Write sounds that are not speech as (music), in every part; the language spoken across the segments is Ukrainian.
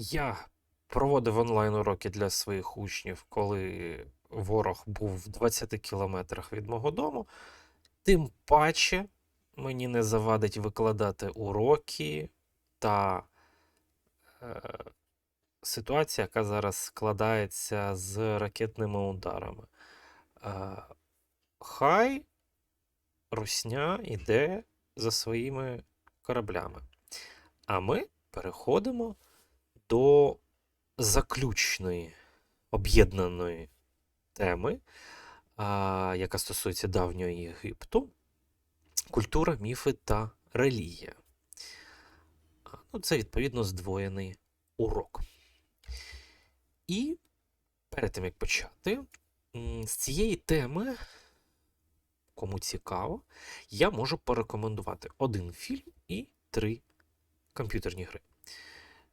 Я проводив онлайн-уроки для своїх учнів, коли ворог був в 20 кілометрах від мого дому. Тим паче мені не завадить викладати уроки та е, ситуація, яка зараз складається з ракетними ударами. Е, хай Русня йде за своїми кораблями. А ми переходимо до заключної об'єднаної теми, яка стосується давнього Єгипту, культура, міфи та релігія. Ну, це відповідно здвоєний урок. І перед тим як почати, з цієї теми, кому цікаво, я можу порекомендувати один фільм і три комп'ютерні гри.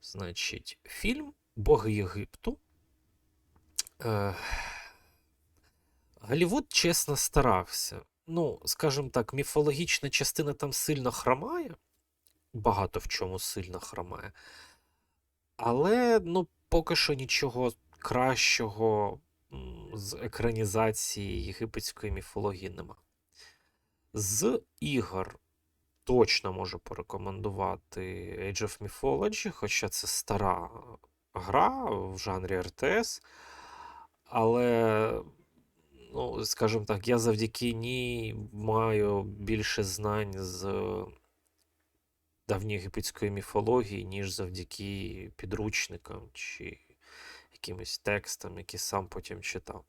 Значить, фільм Боги Єгипту. Е, Голлівуд чесно старався. Ну, скажімо так, міфологічна частина там сильно хромає. Багато в чому сильно хромає. Але ну, поки що нічого кращого з екранізації єгипетської міфології нема. З ігор точно можу порекомендувати Age of Mythology, хоча це стара гра в жанрі RTS. Але, ну, скажімо так, я завдяки ній маю більше знань з давньоєгипетської міфології, ніж завдяки підручникам чи якимось текстам, які сам потім читав.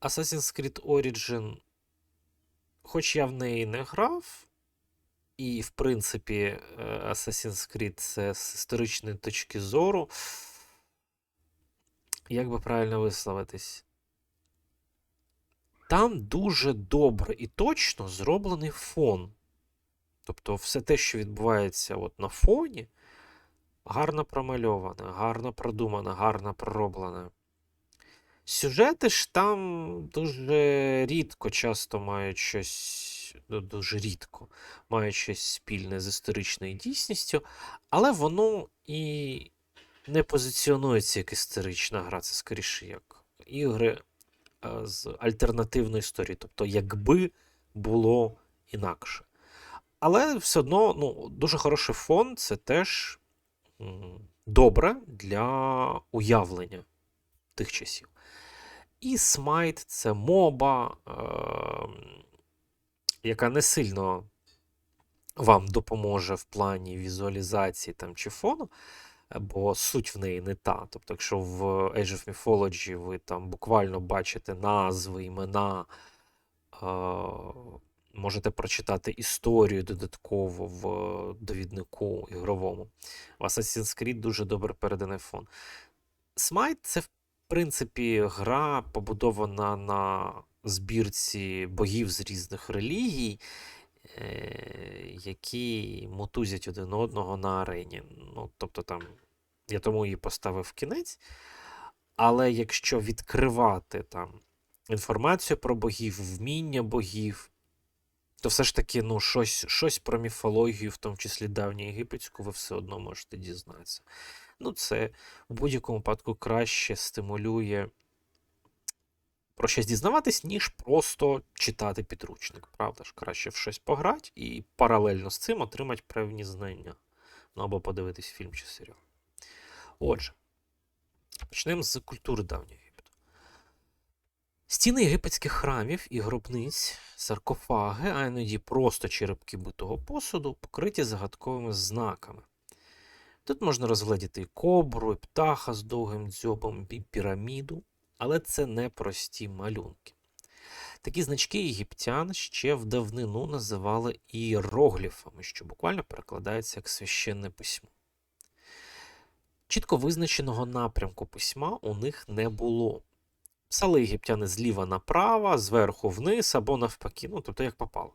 Assassin's Creed Origin, хоч я в неї не грав, і, в принципі, е, Assassin's Creed це з історичної точки зору. Як би правильно висловитись? Там дуже добре і точно зроблений фон. Тобто, все те, що відбувається от на фоні, гарно промальоване, гарно продумане, гарно пророблене. Сюжети ж там дуже рідко, часто мають щось, ну, дуже рідко мають щось спільне з історичною дійсністю, але воно і не позиціонується як історична гра, це скоріше як ігри з альтернативної історії, тобто якби було інакше. Але все одно ну, дуже хороший фон це теж добре для уявлення тих часів. І Смайт це моба, е, яка не сильно вам допоможе в плані візуалізації там, чи фону, бо суть в неї не та. Тобто, якщо в Age of Mythology ви там буквально бачите назви, імена, е, можете прочитати історію додатково в довіднику ігровому. В Assassin's Creed дуже добре переданий фон. Smite це, принципі, гра побудована на збірці богів з різних релігій, е, які мотузять один одного на арені. Ну, тобто там, я тому її поставив кінець. Але якщо відкривати там інформацію про богів, вміння богів, то все ж таки ну, щось, щось про міфологію, в тому числі давньоєгипетську, ви все одно можете дізнатися. Ну, це в будь-якому випадку краще стимулює про щось дізнаватись, ніж просто читати підручник. Правда ж, краще в щось пограти і паралельно з цим отримати певні знання. Ну або подивитись фільм чи серіал. Отже, почнемо з культури Єгипту. Стіни єгипетських храмів і гробниць, саркофаги, а іноді просто черепки битого посуду, покриті загадковими знаками. Тут можна розгледіти і кобру, і птаха з довгим дзьобом, і піраміду, але це не прості малюнки. Такі значки єгиптян ще в давнину називали іерогліфами, що буквально перекладається як священне письмо. Чітко визначеного напрямку письма у них не було. Писали єгиптяни зліва направо, зверху вниз або навпаки, ну тобто як попало.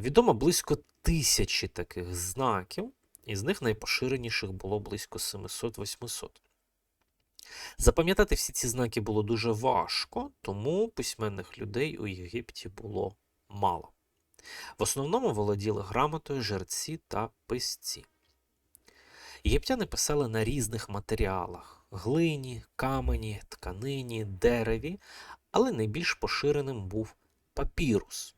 Відомо близько тисячі таких знаків, із них найпоширеніших було близько 700-800. Запам'ятати всі ці знаки було дуже важко, тому письменних людей у Єгипті було мало. В основному володіли грамотою жерці та писці. Єгиптяни писали на різних матеріалах: глині, камені, тканині, дереві, але найбільш поширеним був папірус.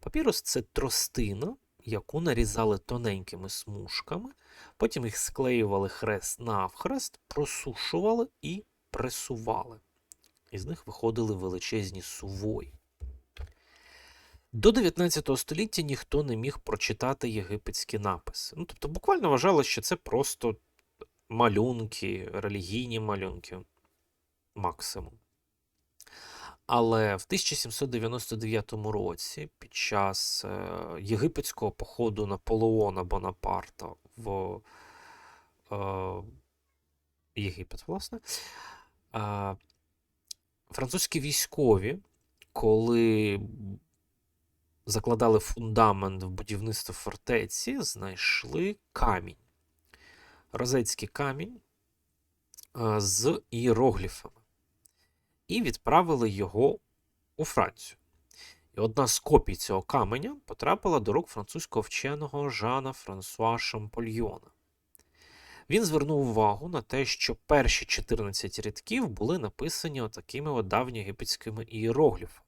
Папірус це тростина, яку нарізали тоненькими смужками, потім їх склеювали хрест навхрест, просушували і пресували. Із них виходили величезні сувої. До 19 століття ніхто не міг прочитати єгипетські написи. Ну, тобто, буквально вважалось, що це просто малюнки, релігійні малюнки максимум. Але в 1799 році, під час е, єгипетського походу Наполеона Бонапарта в е, Єгипет, власне, е, французькі військові, коли закладали фундамент в будівництво фортеці, знайшли камінь. Розецький камінь з іерогліфами. І відправили його у Францію. І одна з копій цього каменя потрапила до рук французького вченого Жана Франсуа Шампольйона. Він звернув увагу на те, що перші 14 рядків були написані отакими от давньоєгипетськими іерогліфами.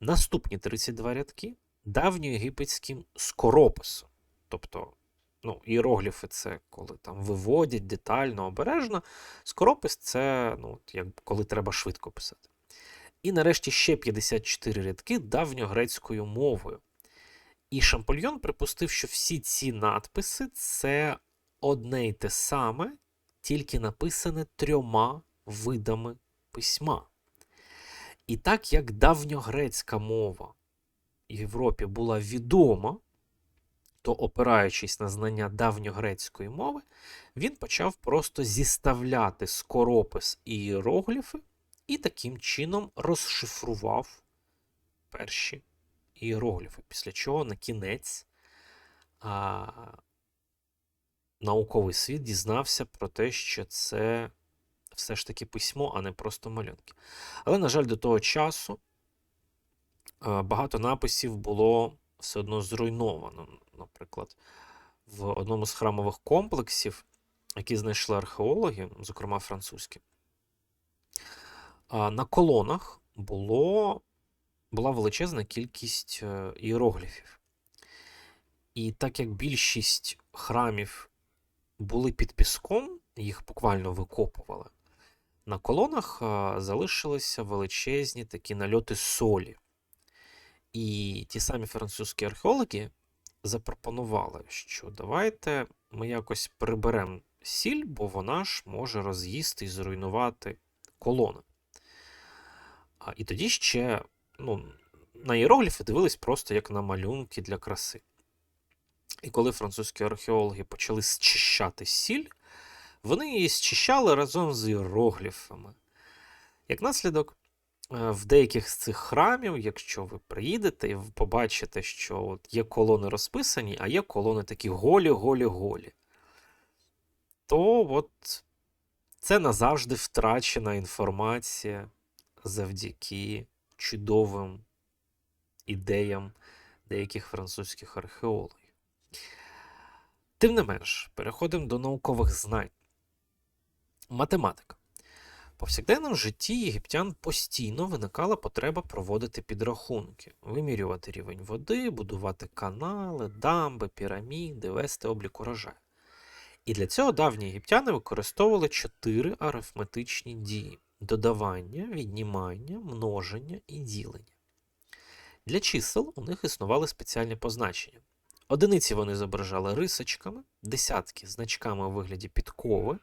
Наступні 32 рядки давньоєгипетським скорописом. Тобто, ну, іерогліфи це коли там виводять детально, обережно. Скоропис це ну, як коли треба швидко писати. І нарешті ще 54 рядки давньогрецькою мовою. І Шампольйон припустив, що всі ці надписи це одне й те саме, тільки написане трьома видами письма. І так як давньогрецька мова в Європі була відома, то, опираючись на знання давньогрецької мови, він почав просто зіставляти скоропис і іерогліфи і таким чином розшифрував перші іерогліфи. Після чого на кінець а, науковий світ дізнався про те, що це все ж таки письмо, а не просто малюнки. Але, на жаль, до того часу багато написів було все одно зруйновано. Наприклад, в одному з храмових комплексів, які знайшли археологи, зокрема французькі, на колонах було, була величезна кількість е, іерогліфів. І так як більшість храмів були під піском, їх буквально викопували, на колонах залишилися величезні такі нальоти солі. І ті самі французькі археологи запропонували, що давайте ми якось приберемо сіль, бо вона ж може роз'їсти і зруйнувати колони. А, І тоді ще ну, на іерогліфи дивились просто як на малюнки для краси. І коли французькі археологи почали зчищати сіль, вони її зчищали разом з іерогліфами. Як наслідок, в деяких з цих храмів, якщо ви приїдете і побачите, що от є колони розписані, а є колони такі голі-голі-голі, то от це назавжди втрачена інформація завдяки чудовим ідеям деяких французьких археологів. Тим не менш, переходимо до наукових знань. Математика. Повсякденному житті єгиптян постійно виникала потреба проводити підрахунки, вимірювати рівень води, будувати канали, дамби, піраміди, вести облік урожаю. І для цього давні єгиптяни використовували чотири арифметичні дії: додавання, віднімання, множення і ділення. Для чисел у них існували спеціальні позначення. Одиниці вони зображали рисочками, десятки значками у вигляді підкови,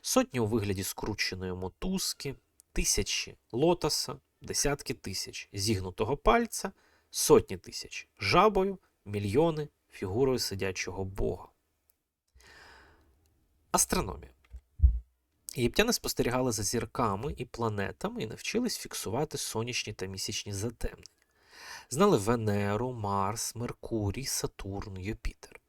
сотні у вигляді скрученої мотузки, тисячі лотоса, десятки тисяч зігнутого пальця, сотні тисяч жабою, мільйони фігурою сидячого бога. Астрономія. Єгиптяни спостерігали за зірками і планетами і навчились фіксувати сонячні та місячні затемнення. Знали Венеру, Марс, Меркурій, Сатурн, Юпітер.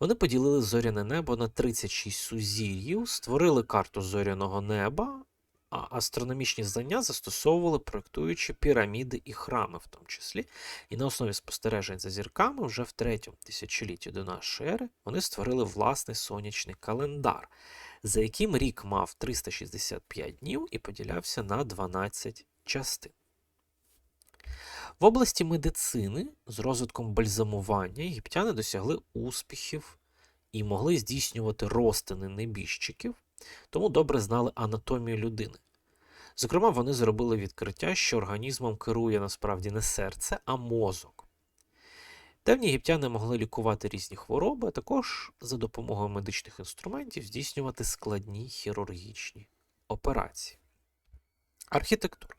Вони поділили зоряне небо на 36 сузір'їв, створили карту зоряного неба, а астрономічні знання застосовували, проєктуючи піраміди і храми, в тому числі. І на основі спостережень за зірками вже в третьому тисячолітті до нашої ери вони створили власний сонячний календар, за яким рік мав 365 днів і поділявся на 12 частин. В області медицини з розвитком бальзамування єгиптяни досягли успіхів і могли здійснювати розтини небіжчиків, тому добре знали анатомію людини. Зокрема, вони зробили відкриття, що організмом керує насправді не серце, а мозок. Давні єгиптяни могли лікувати різні хвороби, а також за допомогою медичних інструментів здійснювати складні хірургічні операції. Архітектура.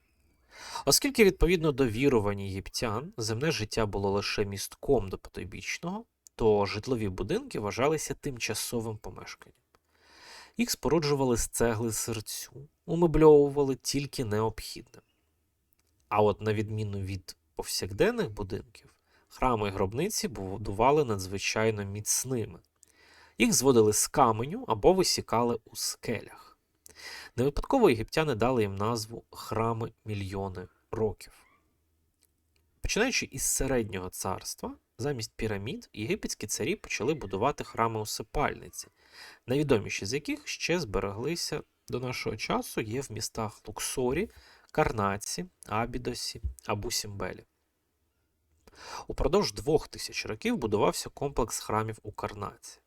Оскільки, відповідно до вірувань єгиптян, земне життя було лише містком до потойбічного, то житлові будинки вважалися тимчасовим помешканням. Їх споруджували з цегли серцю, умебльовували тільки необхідне. А от, на відміну від повсякденних будинків, храми і гробниці будували надзвичайно міцними. Їх зводили з каменю або висікали у скелях. Не випадково єгиптяни дали їм назву храми мільйони років. Починаючи із середнього царства, замість пірамід єгипетські царі почали будувати храми усипальниці, найвідоміші з яких ще збереглися до нашого часу є в містах Луксорі, Карнаці, Абідосі, Абу-Сімбелі. Упродовж двох тисяч років будувався комплекс храмів у Карнаці.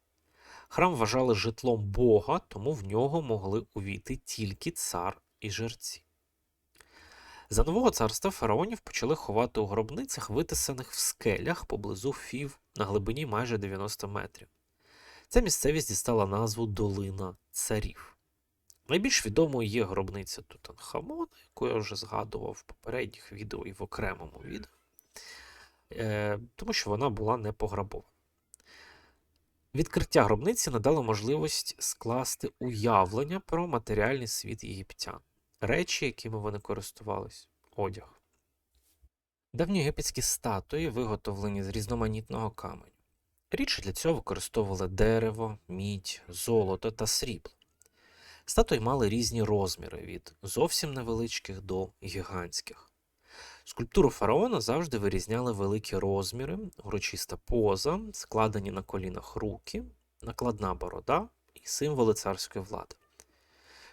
Храм вважали житлом Бога, тому в нього могли увійти тільки цар і жерці. За нового царства фараонів почали ховати у гробницях, витисаних в скелях поблизу фів на глибині майже 90 метрів. Ця місцевість дістала назву Долина Царів. Найбільш відомою є гробниця Тутанхамона, яку я вже згадував в попередніх відео і в окремому відео, е, тому що вона була не пограбована. Відкриття гробниці надало можливість скласти уявлення про матеріальний світ єгиптян, речі, якими вони користувались, одяг. Давні єгипетські статуї виготовлені з різноманітного каменю. Рідше для цього використовували дерево, мідь, золото та срібло. Статуї мали різні розміри від зовсім невеличких до гігантських. Скульптуру фараона завжди вирізняли великі розміри, урочиста поза, складені на колінах руки, накладна борода і символи царської влади.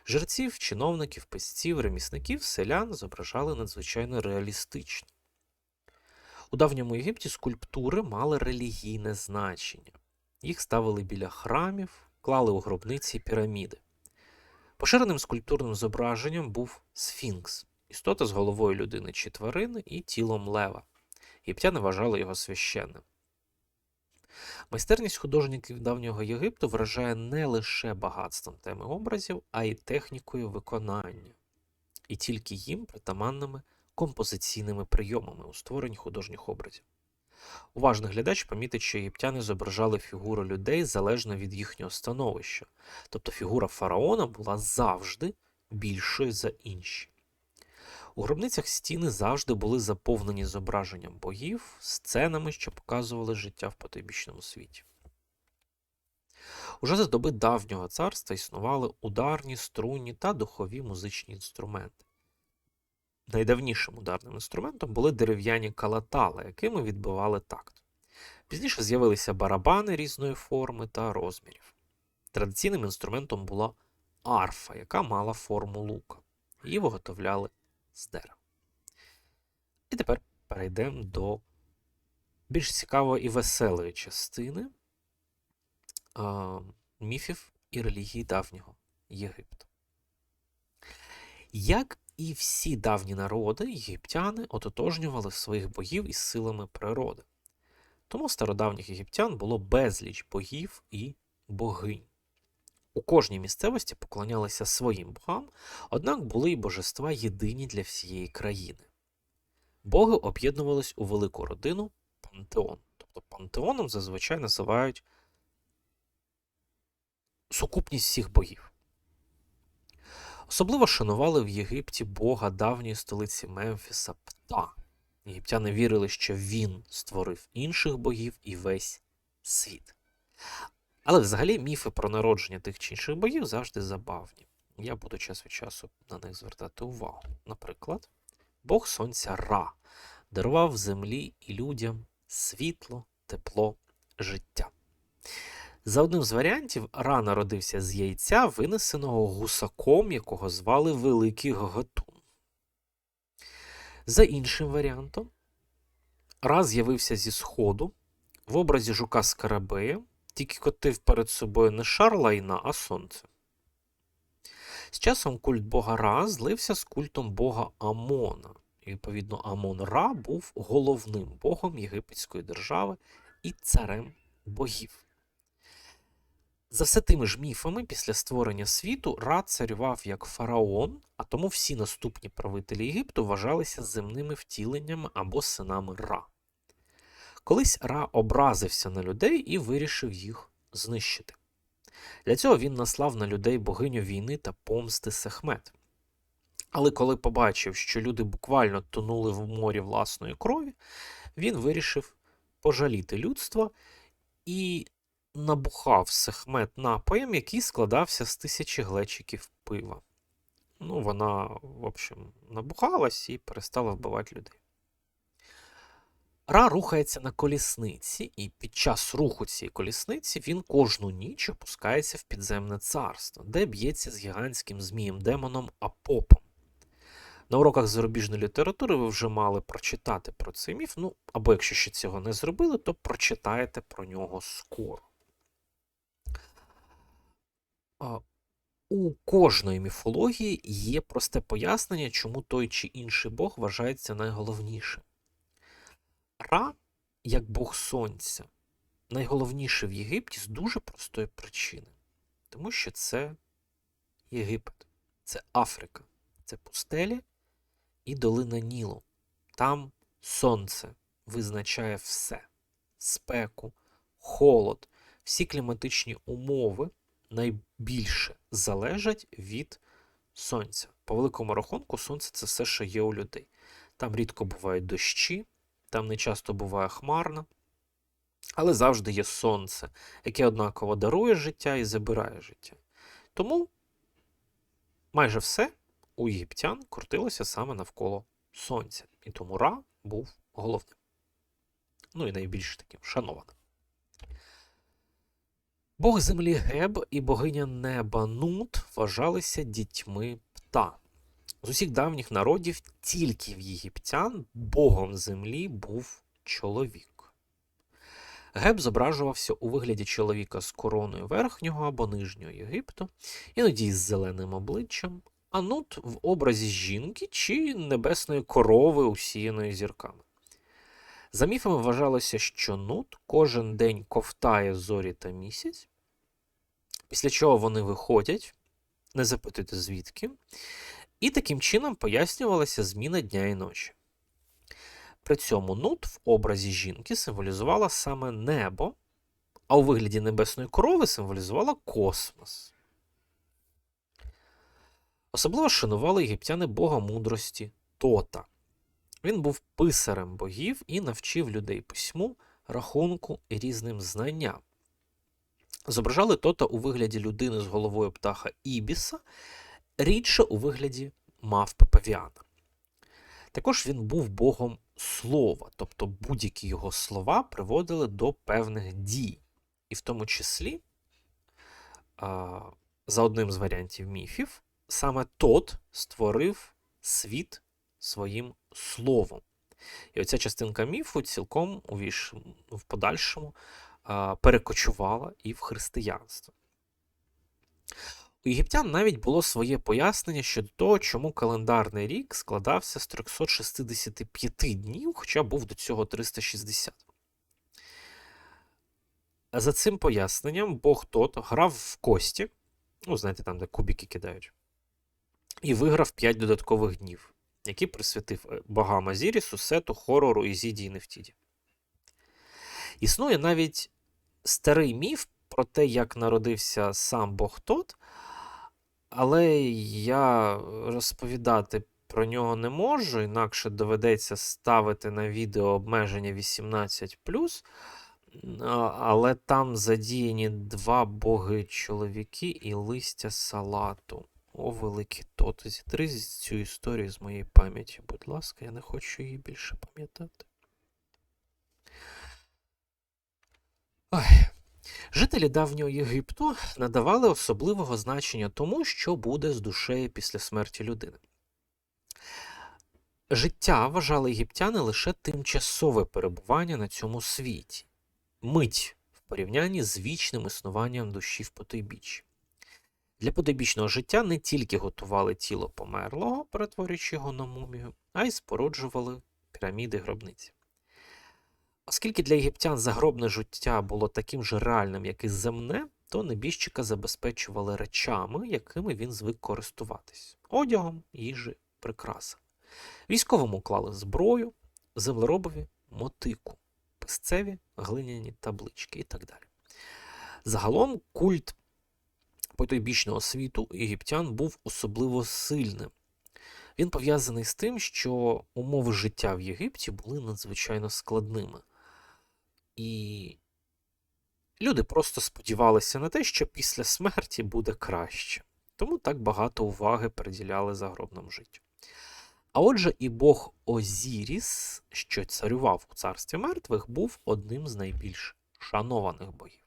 Жерців, чиновників, писців, ремісників, селян зображали надзвичайно реалістично. У давньому Єгипті скульптури мали релігійне значення. Їх ставили біля храмів, клали у гробниці піраміди. Поширеним скульптурним зображенням був сфінкс, істота з головою людини чи тварини і тілом лева. Єгиптяни вважали його священним. Майстерність художників давнього Єгипту вражає не лише багатством теми образів, а й технікою виконання, і тільки їм притаманними композиційними прийомами у створенні художніх образів. Уважний глядач помітить, що єгиптяни зображали фігуру людей залежно від їхнього становища, тобто фігура фараона була завжди більшою за інші. У гробницях стіни завжди були заповнені зображенням богів, сценами, що показували життя в потойбічному світі. Уже за доби давнього царства існували ударні, струнні та духові музичні інструменти. Найдавнішим ударним інструментом були дерев'яні калатали, якими відбивали такт. Пізніше з'явилися барабани різної форми та розмірів. Традиційним інструментом була арфа, яка мала форму лука. Її виготовляли дерева. І тепер перейдемо до більш цікавої і веселої частини а, міфів і релігії давнього Єгипту. Як і всі давні народи, єгиптяни ототожнювали своїх богів із силами природи. Тому стародавніх єгиптян було безліч богів і богинь. У кожній місцевості поклонялися своїм богам, однак були й божества єдині для всієї країни. Боги об'єднувались у велику родину пантеон. Тобто пантеоном зазвичай називають сукупність всіх богів. Особливо шанували в Єгипті бога давньої столиці Мемфіса Пта. Єгиптяни вірили, що він створив інших богів і весь світ. Але взагалі міфи про народження тих чи інших богів завжди забавні. я буду час від часу на них звертати увагу. Наприклад, Бог Сонця Ра дарував землі і людям світло, тепло, життя. За одним з варіантів, Ра народився з яйця, винесеного гусаком, якого звали Великий Гагатун. За іншим варіантом, Ра з'явився зі Сходу в образі жука Скарабея, тільки котив перед собою не шар лайна, а сонце. З часом культ бога Ра злився з культом бога Амона. І, відповідно, Амон Ра був головним богом єгипетської держави і царем богів. За все тими ж міфами, після створення світу Ра царював як фараон, а тому всі наступні правителі Єгипту вважалися земними втіленнями або синами Ра. Колись Ра образився на людей і вирішив їх знищити. Для цього він наслав на людей богиню війни та помсти Сехмет. Але коли побачив, що люди буквально тонули в морі власної крові, він вирішив пожаліти людство і набухав Сехмет напоєм, який складався з тисячі глечиків пива. Ну, вона, в общем, набухалась і перестала вбивати людей. Ра рухається на колісниці, і під час руху цієї колісниці він кожну ніч опускається в підземне царство, де б'ється з гігантським змієм демоном Апопом. На уроках зарубіжної літератури ви вже мали прочитати про цей міф. Ну, або якщо ще цього не зробили, то прочитаєте про нього скоро. У кожної міфології є просте пояснення, чому той чи інший Бог вважається найголовнішим. Ра, як Бог Сонця, найголовніше в Єгипті з дуже простої причини. Тому що це Єгипет, це Африка, це пустелі і долина Нілу. Там сонце визначає все: спеку, холод, всі кліматичні умови найбільше залежать від сонця. По великому рахунку, сонце це все, що є у людей. Там рідко бувають дощі, там не часто буває хмарно, але завжди є сонце, яке однаково дарує життя і забирає життя. Тому майже все у єгиптян крутилося саме навколо сонця. І тому Ра був головним. Ну і найбільш таким шанованим. Бог землі Геб і богиня неба Нут вважалися дітьми пта. З усіх давніх народів тільки в єгиптян богом землі був чоловік. Геб зображувався у вигляді чоловіка з короною верхнього або нижнього Єгипту, іноді з зеленим обличчям, а нут в образі жінки чи небесної корови, усіяної зірками. За міфами вважалося, що нут кожен день ковтає зорі та місяць, після чого вони виходять, не запитуйте звідки, і таким чином пояснювалася зміна дня і ночі. При цьому нут в образі жінки символізувала саме небо, а у вигляді небесної корови символізувала космос. Особливо шанували єгиптяни бога мудрості Тота. Він був писарем богів і навчив людей письму, рахунку і різним знанням. Зображали Тота у вигляді людини з головою птаха Ібіса, рідше у вигляді мавпи Павіана. Також він був богом слова, тобто будь-які його слова приводили до певних дій. І в тому числі, за одним з варіантів міфів, саме тот створив світ своїм словом. І оця частинка міфу цілком в подальшому перекочувала і в християнство. Єгиптян навіть було своє пояснення щодо того, чому календарний рік складався з 365 днів, хоча був до цього 360. За цим поясненням Бог тот грав в кості, ну, знаєте, там, де кубики кидають, і виграв 5 додаткових днів, які присвятив е, богам Азірісу, Сету, Хорору, Ізіді і Нефтіді. Існує навіть старий міф про те, як народився сам Бог тот, але я розповідати про нього не можу, інакше доведеться ставити на відео обмеження 18. Але там задіяні два боги чоловіки і листя салату. О, великий тот, зітри цю історію з моєї пам'яті, будь ласка, я не хочу її більше пам'ятати. Ой. Жителі давнього Єгипту надавали особливого значення тому, що буде з душею після смерті людини. Життя вважали єгиптяни лише тимчасове перебування на цьому світі, мить в порівнянні з вічним існуванням душі в потойбіччі. Для потойбічного життя не тільки готували тіло померлого, перетворюючи його на мумію, а й споруджували піраміди гробниці. Оскільки для єгиптян загробне життя було таким же реальним, як і земне, то небіжчика забезпечували речами, якими він звик користуватись одягом, їжі, прикрасами. Військовому клали зброю, землеробові мотику, писцеві глиняні таблички і так далі. Загалом культ потойбічного світу єгиптян був особливо сильним. Він пов'язаний з тим, що умови життя в Єгипті були надзвичайно складними. І люди просто сподівалися на те, що після смерті буде краще. Тому так багато уваги приділяли загробному життю. А отже, і Бог Озіріс, що царював у царстві мертвих, був одним з найбільш шанованих богів.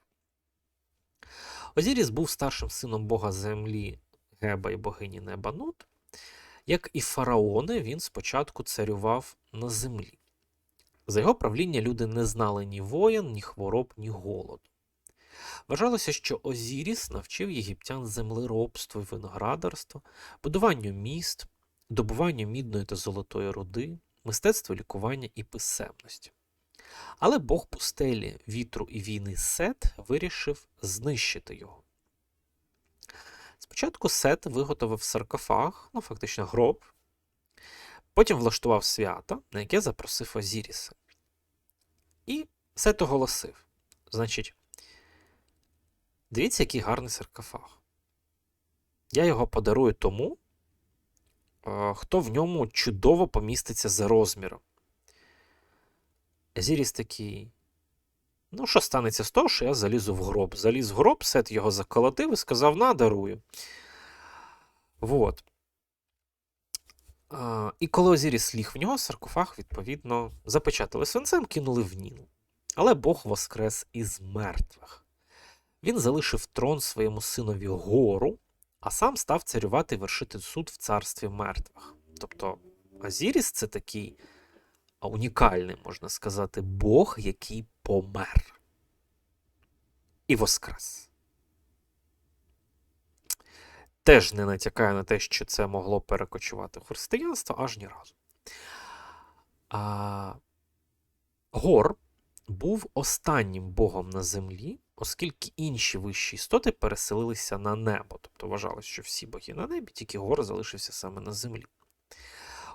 Озіріс був старшим сином бога землі Геба і богині Неба Нут. Як і фараони, він спочатку царював на землі. За його правління люди не знали ні воєн, ні хвороб, ні голоду. Вважалося, що Озіріс навчив єгиптян землеробству і виноградарству, будуванню міст, добуванню мідної та золотої руди, мистецтву лікування і писемності. Але Бог пустелі, вітру і війни Сет вирішив знищити його. Спочатку Сет виготовив саркофаг, ну фактично гроб, потім влаштував свято, на яке запросив Озіріса. І Сет оголосив: значить, дивіться, який гарний саркофаг. Я його подарую тому, е, хто в ньому чудово поміститься за розміром. Озіріс такий. Ну, що станеться з того, що я залізу в гроб. Заліз в гроб, Сет його заколотив і сказав: на, дарую. Вот. І коли Озіріс ліг в нього, саркофаг, відповідно, запечатали свинцем, кинули в Ніл. Але Бог воскрес із мертвих. Він залишив трон своєму синові гору, а сам став царювати і вершити суд в царстві мертвих. Тобто Азіріс це такий унікальний, можна сказати, Бог, який помер і воскрес. Теж не натякає на те, що це могло перекочувати в християнство аж ні разу. А, Гор був останнім богом на землі, оскільки інші вищі істоти переселилися на небо. Тобто вважалось, що всі боги на небі, тільки Гор залишився саме на землі.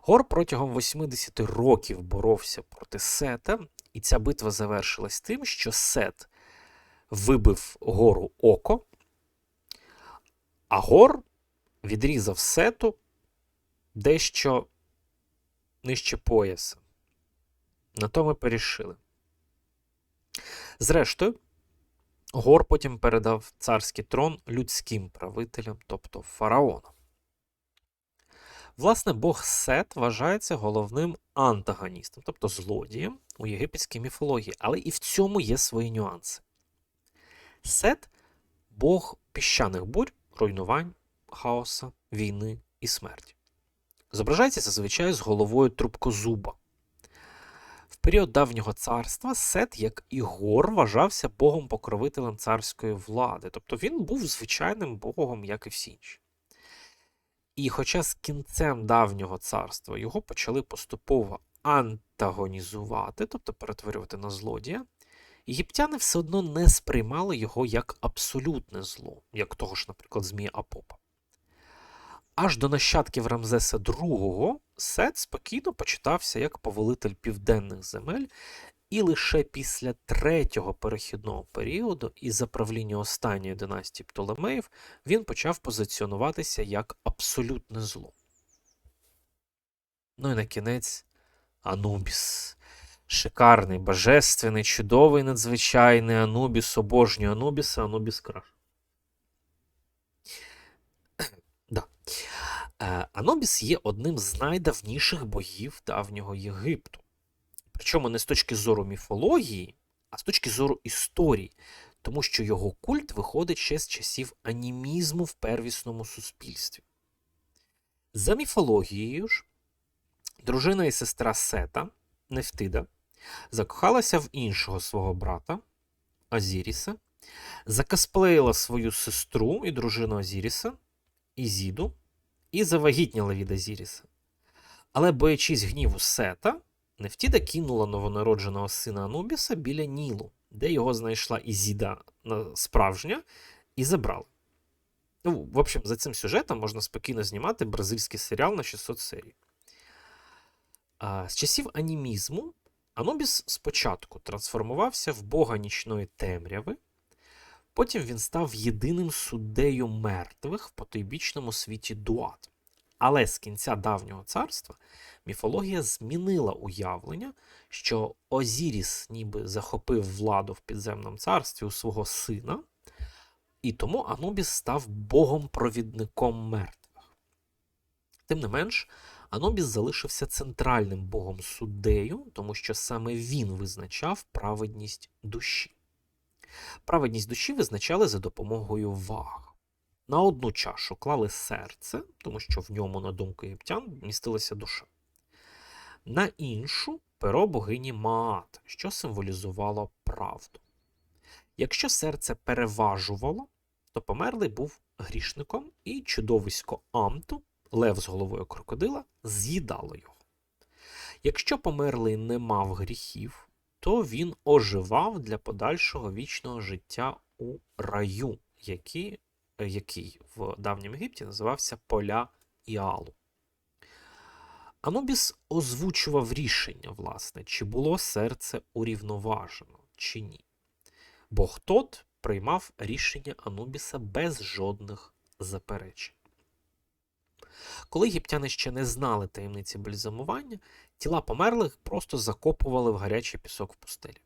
Гор протягом 80 років боровся проти Сета, і ця битва завершилась тим, що Сет вибив гору око, а Гор відрізав Сету дещо нижче пояса. На то ми перішили. Зрештою, Гор потім передав царський трон людським правителям, тобто фараонам. Власне, Бог Сет вважається головним антагоністом, тобто злодієм у єгипетській міфології, але і в цьому є свої нюанси. Сет Бог піщаних бурь, руйнувань, хаоса, війни і смерті. Зображається зазвичай з головою трубкозуба. В період давнього царства Сет, як і Гор, вважався богом-покровителем царської влади, тобто він був звичайним богом, як і всі інші. І хоча з кінцем давнього царства його почали поступово антагонізувати, тобто перетворювати на злодія, єгиптяни все одно не сприймали його як абсолютне зло, як того ж, наприклад, Змія Апопа. Аж до нащадків Рамзеса II Сет спокійно почитався як повелитель південних земель, і лише після третього перехідного періоду і за правління останньої династії Птолемеїв він почав позиціонуватися як абсолютне зло. Ну і на кінець Анубіс. Шикарний, божественний, чудовий, надзвичайний Анубіс, обожнюю Анубіса, Анубіс краш. (clears throat) да. Е, Анобіс є одним з найдавніших богів давнього Єгипту. Причому не з точки зору міфології, а з точки зору історії, тому що його культ виходить ще з часів анімізму в первісному суспільстві. За міфологією ж, дружина і сестра Сета, Нефтида, закохалася в іншого свого брата Азіріса, закосплеїла свою сестру і дружину Азіріса, Ізіду, і завагітніла від Азіріса. Але, боячись гніву Сета, Нефтіда кинула новонародженого сина Анубіса біля Нілу, де його знайшла Ізіда справжня, і забрала. Ну, в общем, за цим сюжетом можна спокійно знімати бразильський серіал на 600 серій. А, з часів анімізму Анубіс спочатку трансформувався в бога нічної темряви, потім він став єдиним суддею мертвих в потойбічному світі Дуат. Але з кінця давнього царства міфологія змінила уявлення, що Озіріс ніби захопив владу в підземному царстві у свого сина, і тому Анубіс став богом-провідником мертвих. Тим не менш, Анубіс залишився центральним богом суддею, тому що саме він визначав праведність душі. Праведність душі визначали за допомогою ваг. На одну чашу клали серце, тому що в ньому, на думку єгиптян, містилася душа. На іншу перо богині Маат, що символізувало правду. Якщо серце переважувало, то померлий був грішником, і чудовисько Амту, лев з головою крокодила, з'їдало його. Якщо померлий не мав гріхів, то він оживав для подальшого вічного життя у раю, який, який в давньому Єгипті називався Поля Іалу. Анубіс озвучував рішення, власне, чи було серце урівноважено, чи ні. Бог тот приймав рішення Анубіса без жодних заперечень. Коли єгиптяни ще не знали таємниці бальзамування, тіла померлих просто закопували в гарячий пісок в пустелі.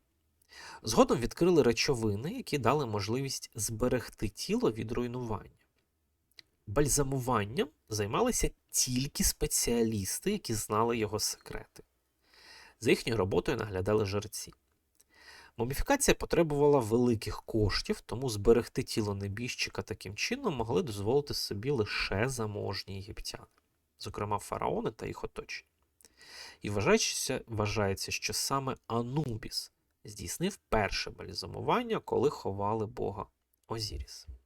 Згодом відкрили речовини, які дали можливість зберегти тіло від руйнування. Бальзамуванням займалися тільки спеціалісти, які знали його секрети. За їхньою роботою наглядали жерці. Муміфікація потребувала великих коштів, тому зберегти тіло небіжчика таким чином могли дозволити собі лише заможні єгиптяни, зокрема фараони та їх оточення. І вважається, вважається, що саме Анубіс здійснив перше бальзамування, коли ховали бога Озіріс.